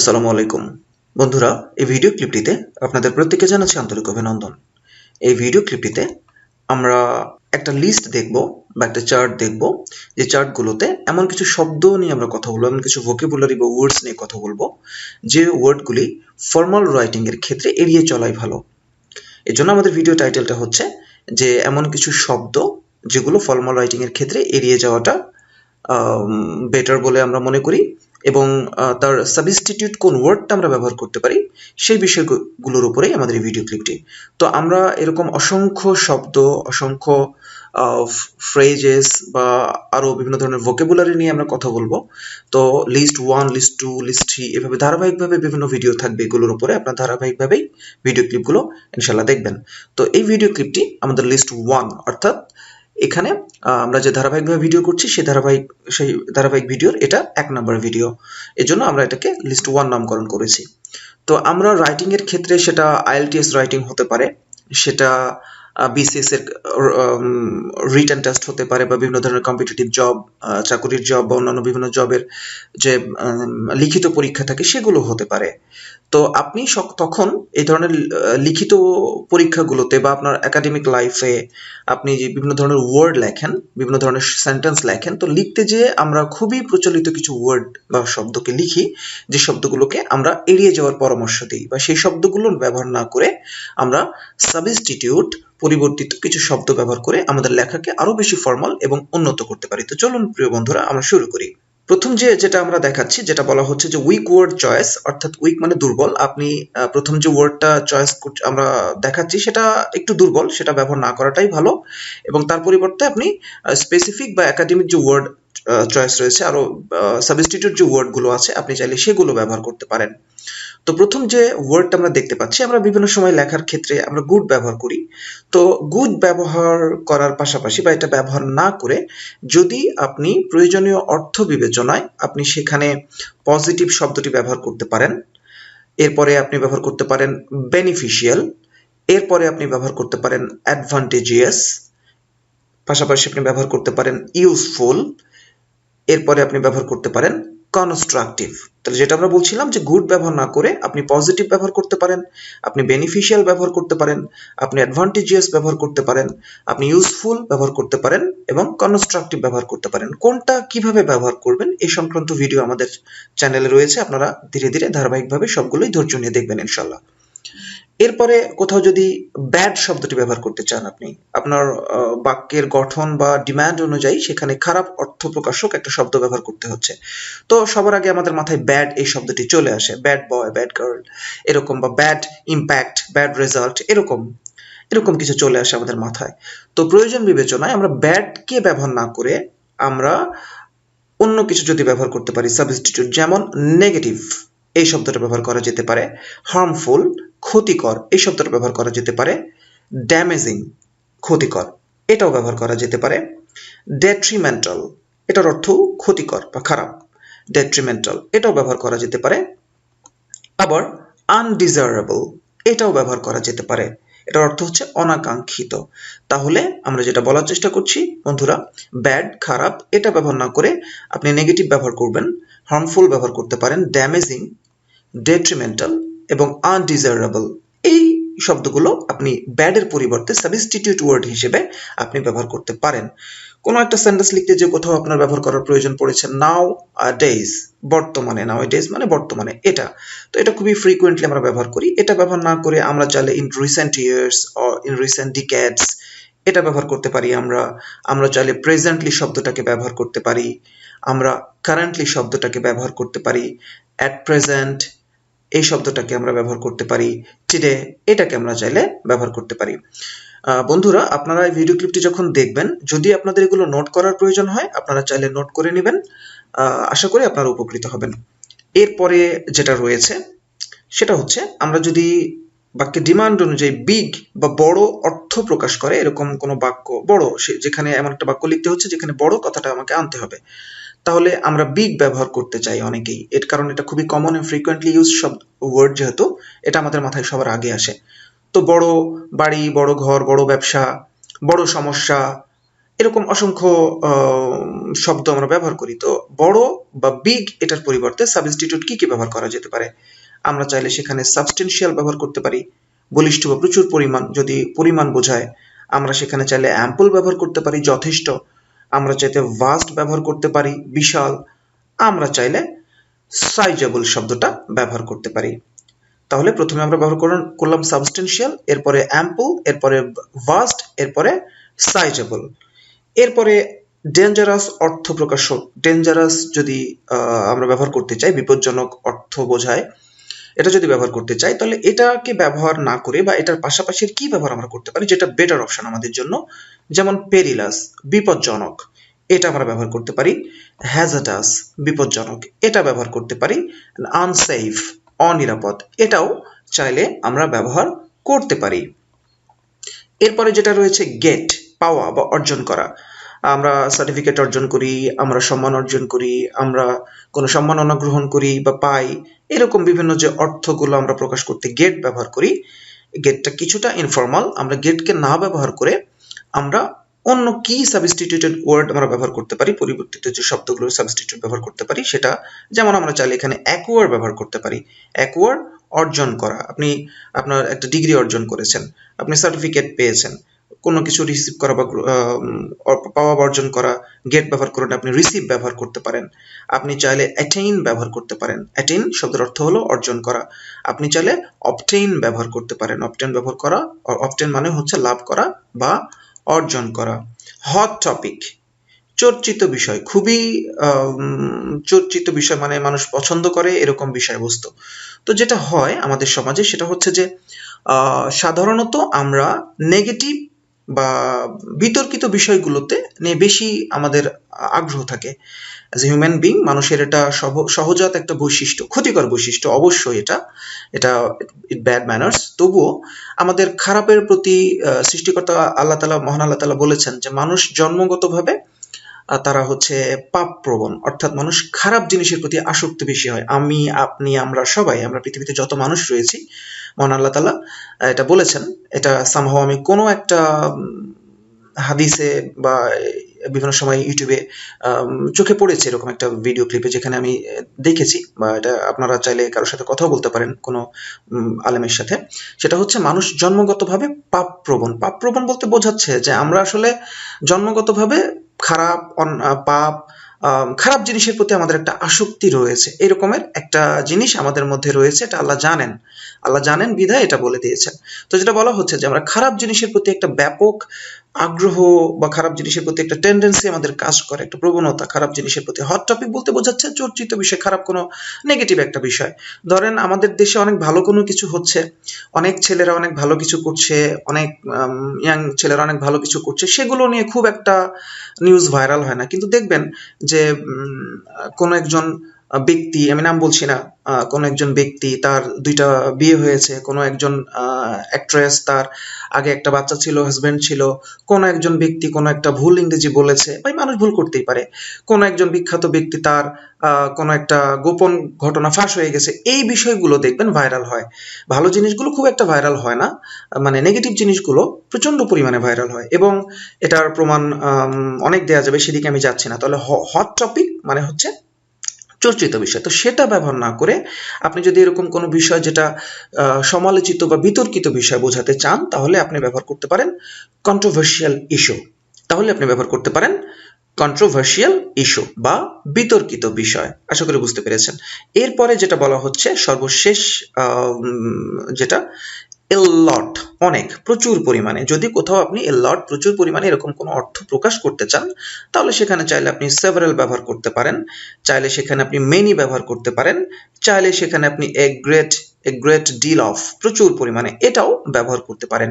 আসসালামু আলাইকুম। বন্ধুরা, এই ভিডিও ক্লিপটিতে আপনাদের প্রত্যেককে জানাচ্ছি আন্তরিক অভিনন্দন। এই ভিডিও ক্লিপটিতে আমরা একটা লিস্ট দেখব বা একটা চার্ট দেখব, যে চার্টগুলোতে এমন কিছু শব্দ নিয়ে আমরা কথা বলব, এমন কিছু ভোকেবুলারি বা ওয়ার্ডস নিয়ে কথা বলব, যে ওয়ার্ডগুলি ফর্মাল রাইটিংয়ের ক্ষেত্রে এড়িয়ে চলাই ভালো। এর জন্য আমাদের ভিডিও টাইটেলটা হচ্ছে, যে এমন কিছু শব্দ যেগুলো ফর্মাল রাইটিংয়ের ক্ষেত্রে এড়িয়ে যাওয়াটা বেটার বলে আমরা মনে করি। এবং তার সাবস্টিটিউট কোন ওয়ার্ডটা আমরা ব্যবহার করতে পারি, সেই বিষয়গুলোর উপরেই আমাদের এই ভিডিও ক্লিপটি তো আমরা এরকম অসংখ্য শব্দ, অসংখ্য ফ্রেজেস বা আরও বিভিন্ন ধরনের ভোকেবুলারি নিয়ে আমরা কথা বলব। তো list one list two list three এভাবে ধারাবাহিকভাবে বিভিন্ন ভিডিও থাকবে এগুলোর উপরে। আপনার ধারাবাহিকভাবেই ভিডিও ক্লিপগুলো ইনশাল্লাহ দেখবেন। তো এই ভিডিও ক্লিপটি আমাদের লিস্ট ওয়ান অর্থাৎ এখানে আমরা যে ধারাবাহিকভাবে ভিডিও করছি, সেই ধারাবাহিক সেই ধারাবাহিক ভিডিওর এটা এক নম্বর ভিডিও এজন্য আমরা এটাকে লিস্ট ওয়ান নামকরণ করেছি। তো আমরা রাইটিং এর ক্ষেত্রে সেটা আইএলটিএস রাইটিং হতে পারে, সেটা বিসিএস এর রিটার্ন টেস্ট হতে পারে বা বিভিন্ন ধরনের কম্পিটিটিভ জব চাকুরির জব বা অন্যান্য বিভিন্ন জবের যে লিখিত পরীক্ষা থাকে, সেগুলো হতে পারে। তো আপনি তখন এই ধরনের লিখিত পরীক্ষাগুলোতে বা আপনার একাডেমিক লাইফে আপনি যে বিভিন্ন ধরনের ওয়ার্ড লেখেন, বিভিন্ন ধরনের সেন্টেন্স লেখেন, তো লিখতে যেয়ে আমরা খুবই প্রচলিত কিছু ওয়ার্ড বা শব্দকে লিখি, যে শব্দগুলোকে আমরা এড়িয়ে যাওয়ার পরামর্শ দিই বা সেই শব্দগুলো ব্যবহার না করে আমরা সাবস্টিটিউট পরিবর্তিত কিছু শব্দ ব্যবহার করে আমাদের লেখাকে আরও বেশি ফর্মাল এবং উন্নত করতে পারি। তো চলুন, প্রিয় বন্ধুরা, আমরা শুরু করি। প্রথম যে যেটা আমরা দেখাচ্ছি, যেটা বলা হচ্ছে যে উইক ওয়ার্ড চয়েস অর্থাৎ উইক মানে দুর্বল, আপনি প্রথম যে ওয়ার্ডটা চয়েস আমরা দেখাচ্ছি সেটা একটু দুর্বল, সেটা ব্যবহার না করাটাই ভালো। এবং তার পরিবর্তে আপনি স্পেসিফিক বা একাডেমিক যে ওয়ার্ড চয়েস রয়েছে, আরও সাবস্টিটিউট যে ওয়ার্ডগুলো আছে, আপনি চাইলে সেগুলো ব্যবহার করতে পারেন। তো প্রথম যে ওয়ার্ডটা আমরা দেখতে পাচ্ছি, আমরা বিভিন্ন সময় লেখার ক্ষেত্রে আমরা গুড ব্যবহার করি। তো গুড ব্যবহার করার পাশাপাশি বা এটা ব্যবহার না করে যদি আপনি প্রয়োজনীয় অর্থ বিবেচনায় আপনি সেখানে পজিটিভ শব্দটি ব্যবহার করতে পারেন, এরপরে আপনি ব্যবহার করতে পারেন বেনিফিশিয়াল এরপরে আপনি ব্যবহার করতে পারেন অ্যাডভান্টেজিয়াস পাশাপাশি আপনি ব্যবহার করতে পারেন ইউজফুল এরপরে আপনি ব্যবহার করতে পারেন কনস্ট্রাকটিভ তাহলে যেটা আমরা বলছিলাম যে গুড ব্যবহার না করে আপনি পজিটিভ ব্যবহার করতে পারেন, আপনি বেনিফিশিয়াল ব্যবহার করতে পারেন, আপনি অ্যাডভান্টেজিয়াস ব্যবহার করতে পারেন, আপনি ইউজফুল ব্যবহার করতে পারেন এবং কনস্ট্রাকটিভ ব্যবহার করতে পারেন। কোনটা কীভাবে ব্যবহার করবেন এই সংক্রান্ত ভিডিও আমাদের চ্যানেলে রয়েছে, আপনারা ধীরে ধীরে ধারাবাহিকভাবে সবগুলোই ধৈর্য নিয়ে দেখবেন ইনশাল্লাহ এরপরে কোথাও যদি ব্যাড শব্দটি ব্যবহার করতে চান আপনি, আপনার বাক্যের গঠন বা ডিমান্ড অনুযায়ী সেখানে খারাপ অর্থ প্রকাশক একটা শব্দ ব্যবহার করতে হচ্ছে। তো সবার আগে আমাদের মাথায় ব্যাড এই শব্দটি চলে আসে। ব্যাড বয় ব্যাড গার্ল এরকম বা ব্যাড ইম্প্যাক্ট ব্যাড রেজাল্ট এরকম এরকম কিছু চলে আসে আমাদের মাথায়। তো প্রয়োজন বিবেচনায় আমরা ব্যাডকে ব্যবহার না করে আমরা অন্য কিছু যদি ব্যবহার করতে পারি সাবস্টিটিউট যেমন নেগেটিভ এই শব্দটা ব্যবহার করা যেতে পারে হার্মফুল ক্ষতিকর, এই শব্দটা ব্যবহার করা যেতে পারে ড্যামেজিং ক্ষতিকর। এটাও ব্যবহার করা যেতে পারে ডেট্রিমেন্টাল এটার অর্থ ক্ষতিকর বা খারাপ। ডেট্রিমেন্টাল এটাও ব্যবহার করা যেতে পারে। আবার আনডিজারেবল এটাও ব্যবহার করা যেতে পারে। এটার অর্থ হচ্ছে অনাকাঙ্ক্ষিত। তাহলে আমরা যেটা বলার চেষ্টা করছি, বন্ধুরা ব্যাড খারাপ, এটা ব্যবহার না করে আপনি নেগেটিভ ব্যবহার করবেন হার্মফুল ব্যবহার করতে পারেন ড্যামেজিং ডেট্রিমেন্টাল এবং আনডিজারেবল এই শব্দগুলো আপনি ব্যাডের পরিবর্তে সাবস্টিটিউট ওয়ার্ড হিসেবে আপনি ব্যবহার করতে পারেন। কোনো একটা সেন্টেন্স লিখতে যে কোথাও আপনার ব্যবহার করার প্রয়োজন পড়েছে নাও ডেজ বর্তমানে নাও ডেজ মানে বর্তমানে, এটা। তো এটা খুবই ফ্রিকুয়েন্টলি আমরা ব্যবহার করি। এটা ব্যবহার না করে আমরা চাইলে in recent years or in recent decades এটা ব্যবহার করতে পারি আমরা। আমরা চাইলে প্রেজেন্টলি শব্দটাকে ব্যবহার করতে পারি। আমরা কারেন্টলি শব্দটাকে ব্যবহার করতে পারি। অ্যাট প্রেজেন্ট এই শব্দটাকে আমরা ব্যবহার করতে পারি। টুডে এটাকে আমরা চাইলে ব্যবহার করতে পারি। বন্ধুরা, আপনারা এই ভিডিও ক্লিপটি যখন দেখবেন, যদি আপনাদের এগুলো নোট করার প্রয়োজন হয়, আপনারা চাইলে নোট করে নেবেন। আশা করি আপনারা উপকৃত হবেন। এরপরে যেটা রয়েছে, সেটা হচ্ছে, আমরা যদি বাক্যের ডিমান্ড অনুযায়ী বিগ বা বড় অর্থ প্রকাশ করে, এরকম কোনো বাক্য, বড় যেখানে এমন একটা বাক্য লিখতে হচ্ছে, যেখানে বড় কথাটা আমাকে আনতে হবে। তাহলে আমরা বিগ ব্যবহার করতে চাই অনেকেই। এর কারণ এটা খুবই কমন এন্ড ফ্রিকোয়েন্টলি ইউজ শব্দ ওয়ার্ড যেহেতু, এটা আমাদের মাথায় সবার আগে আসে। তো বড় বাড়ি, বড় ঘর, বড় ব্যবসা, বড় সমস্যা, এরকম অসংখ্য শব্দ আমরা ব্যবহার করি। তো বড় বা বিগ এটার পরিবর্তে সাবস্টিটিউট কি কি ব্যবহার করা যেতে পারে? আমরা চাইলে সেখানে সাবস্টেন্সিয়াল ব্যবহার করতে পারি, বলিষ্ঠ বা প্রচুর পরিমাণ। যদি পরিমাণ বোঝায়, আমরা সেখানে চাইলে অ্যাম্পল ব্যবহার করতে পারি, যথেষ্ট। আমরা চাইতে ভাস্ট ব্যবহার করতে পারি, বিশাল। আমরা চাইলে সাইজেবল শব্দটা ব্যবহার করতে পারি। তাহলে প্রথমে আমরা ব্যবহার করলাম সাবস্টেন্সিয়াল এরপরে অ্যাম্পল এরপরে ভাস্ট এরপরে সাইজেবল এরপরে ডেঞ্জারাস অর্থ প্রকাশক ডেঞ্জারাস যদি আমরা ব্যবহার করতে চাই, বিপজ্জনক অর্থ বোঝায় এটা যদি ব্যবহার করতে চাই, তাহলে এটাকে ব্যবহার না করে বা এটার পাশাপাশি কি ব্যবহার আমরা করতে পারি যেটা বেটার অপশন আমাদের জন্য? যেমন পেরিলাস বিপজ্জনক, এটা আমরা ব্যবহার করতে পারি। হ্যাজাটাস বিপজ্জনক, এটা ব্যবহার করতে পারি। আনসেফ অনিরাপদ, এটাও চাইলে আমরা ব্যবহার করতে পারি। এরপরে যেটা রয়েছে গেট পাওয়া বা অর্জন করা। আমরা সার্টিফিকেট অর্জন করি, আমরা সম্মান অর্জন করি, আমরা কোনো সম্মাননা গ্রহণ করি বা পাই, এরকম বিভিন্ন যে অর্থগুলো আমরা প্রকাশ করতে গেট ব্যবহার করি। গেটটা কিছুটা ইনফর্মাল আমরা গেটকে না ব্যবহার করে আমরা অন্য কি সাবস্টিটিউটেড ওয়ার্ড আমরা ব্যবহার করতে পারি, পরিবর্তিত যে শব্দগুলো সাবস্টিটিউট ব্যবহার করতে পারি, সেটা যেমন আমরা চাইলে এখানে অ্যাকোয়ার ব্যবহার করতে পারি। অ্যাকোয়ার অর্জন করা, আপনি আপনার একটা ডিগ্রি অর্জন করেছেন, আপনি সার্টিফিকেট পেয়েছেন কোনো কিছু রিসিভ করা বা পাওয়া অর্জন করা গেট ব্যবহার করে আপনি রিসিভ ব্যবহার করতে পারেন। আপনি চাইলে অ্যাটেইন ব্যবহার করতে পারেন। অ্যাটেইন শব্দের অর্থ হলো অর্জন করা। আপনি চাইলে অপটেইন ব্যবহার করতে পারেন। অপটেন ব্যবহার করা অপটেন মানে হচ্ছে লাভ করা বা অর্জন করা। হট টপিক চর্চিত বিষয়, খুবই চর্চিত বিষয় মানে মানুষ পছন্দ করে এরকম বিষয়বস্তু। তো যেটা হয় আমাদের সমাজে সেটা হচ্ছে যে সাধারণত আমরা নেগেটিভ বা বিতর্কিত বিষয়গুলোতে নিয়ে বেশি আমাদের আগ্রহ থাকে। অ্যাজ এ হিউম্যান বিং মানুষের এটা সহজাত একটা বৈশিষ্ট্য, ক্ষতিকর বৈশিষ্ট্য অবশ্যই এটা। এটা ইট ব্যাড ম্যানার্স তবুও আমাদের খারাপের প্রতি সৃষ্টিকর্তা আল্লাহ তালা মহান আল্লাহ তালা বলেছেন যে মানুষ জন্মগতভাবে তারা হচ্ছে পাপ প্রবণ অর্থাৎ মানুষ খারাপ জিনিসের প্রতি আসক্তি বেশি হয়। আমি, আপনি, আমরা সবাই, আমরা পৃথিবীতে যত মানুষ রয়েছি মহান আল্লাহ তালা এটা বলেছেন। এটা সামহাও আমি কোনো একটা হাদিসে বা বিভিন্ন সময় ইউটিউবে চোখে পড়েছে এরকম একটা ভিডিও ক্লিপে যেখানে আমি দেখেছি বা এটা আপনারা চাইলে কারোর সাথে কথাও বলতে পারেন কোনো আলেমের সাথে। সেটা হচ্ছে মানুষ জন্মগতভাবে পাপ প্রবণ। পাপ প্রবণ বলতে বোঝাচ্ছে যে আমরা আসলে জন্মগতভাবে খারাপ পাপ খারাপ জিনিসের প্রতি আমাদের একটা আসক্তি রয়েছে। এরকমের একটা জিনিস আমাদের মধ্যে রয়েছে, এটা আল্লাহ জানেন। আল্লাহ জানেন বিধায় এটা বলে দিয়েছেন। তো যেটা বলা হচ্ছে যে আমরা খারাপ জিনিসের প্রতি একটা ব্যাপক আগ্রহ বা খারাপ জিনিসের প্রতি একটা টেন্ডেন্সি আমাদের কাজ করে, একটা প্রবণতা, খারাপ জিনিসের প্রতি। হট টপিক বলতে বোঝাচ্ছে চর্চিত বিষয়, খারাপ কোনো নেগেটিভ একটা বিষয়। ধরেন, আমাদের দেশে অনেক ভালো কোনো কিছু হচ্ছে, অনেক ছেলেরা অনেক ভালো কিছু করছে, অনেক ইয়াং ছেলেরা অনেক ভালো কিছু করছে, সেগুলো নিয়ে খুব একটা নিউজ ভাইরাল হয় না। কিন্তু দেখবেন যে কোনো একজন ব্যক্তি, আমি নাম বলছি না কোনো একজন ব্যক্তি তার দুইটা বিয়ে হয়েছে, কোনো একজন অ্যাক্ট্রেস তার আগে একটা বাচ্চা ছিল হাজব্যান্ড ছিল, কোনো একজন ব্যক্তি কোনো একটা ভুল ইংরেজি বলেছে ভাই মানুষ ভুল করতেই পারে, কোনো একজন বিখ্যাত ব্যক্তি তার কোনো একটা গোপন ঘটনা ফাঁস হয়ে গেছে, এই বিষয়গুলো দেখবেন ভাইরাল হয়। ভালো জিনিসগুলো খুব একটা ভাইরাল হয় না মানে নেগেটিভ জিনিসগুলো প্রচণ্ড পরিমাণে ভাইরাল হয়, এবং এটার প্রমাণ অনেক দেওয়া যাবে, সেদিকে আমি যাচ্ছি না। তাহলে হট টপিক মানে হচ্ছে চর্চিত বিষয়। তো সেটা ব্যবহার না করে আপনি যদি এরকম কোনো বিষয় যেটা সমালোচিত বা বিতর্কিত বিষয় বোঝাতে চান, তাহলে আপনি ব্যবহার করতে পারেন কন্ট্রোভার্সিয়াল ইস্যু তাহলে আপনি ব্যবহার করতে পারেন কন্ট্রোভার্সিয়াল ইস্যু বা বিতর্কিত বিষয়। আশা করি বুঝতে পেরেছেন। এরপরে যেটা বলা হচ্ছে, সর্বশেষ যেটা এলট, অনেক, প্রচুর পরিমাণে। যদি কোথাও আপনি এলট, প্রচুর পরিমাণে এরকম কোনো অর্থ প্রকাশ করতে চান, তাহলে সেখানে চাইলে আপনি সেভারেল ব্যবহার করতে পারেন। চাইলে সেখানে আপনি মেনি ব্যবহার করতে পারেন। চাইলে সেখানে আপনি a great a great deal of প্রচুর পরিমাণে এটাও ব্যবহার করতে পারেন।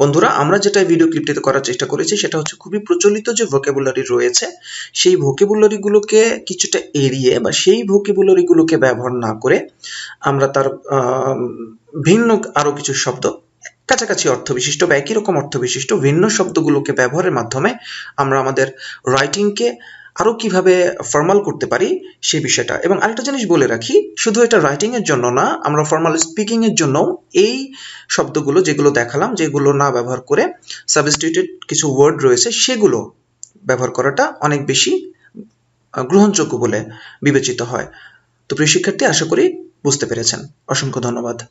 বন্ধুরা, আমরা যেটা ভিডিও ক্লিপটিতে করার চেষ্টা করেছি সেটা হচ্ছে খুবই প্রচলিত যে ভোকেবুলারি রয়েছে, সেই ভোকেবুলারিগুলোকে কিছুটা এড়িয়ে বা সেই ভোকেবুলারিগুলোকে ব্যবহার না করে আমরা তার ভিন্ন আরও কিছু শব্দ, কাছাকাছি অর্থ বিশিষ্ট বা একই রকম অর্থ বিশিষ্ট ভিন্ন শব্দগুলোকে ব্যবহারের মাধ্যমে আমরা আমাদের রাইটিংকে আরও কীভাবে ফর্মাল করতে পারি সেই বিষয়টা। এবং আরেকটা জিনিস বলে রাখি, শুধু এটা রাইটিংয়ের জন্য না, আমরা ফর্মাল স্পিকিংয়ের জন্য এই শব্দগুলো যেগুলো দেখালাম, যেগুলো না ব্যবহার করে সাবস্টিটিউটেড কিছু ওয়ার্ড রয়েছে, সেগুলো ব্যবহার করাটা অনেক বেশি গ্রহণযোগ্য বলে বিবেচিত হয়। তো প্রিয় শিক্ষার্থী, আশা করি বুঝতে পেরেছেন। অসংখ্য ধন্যবাদ।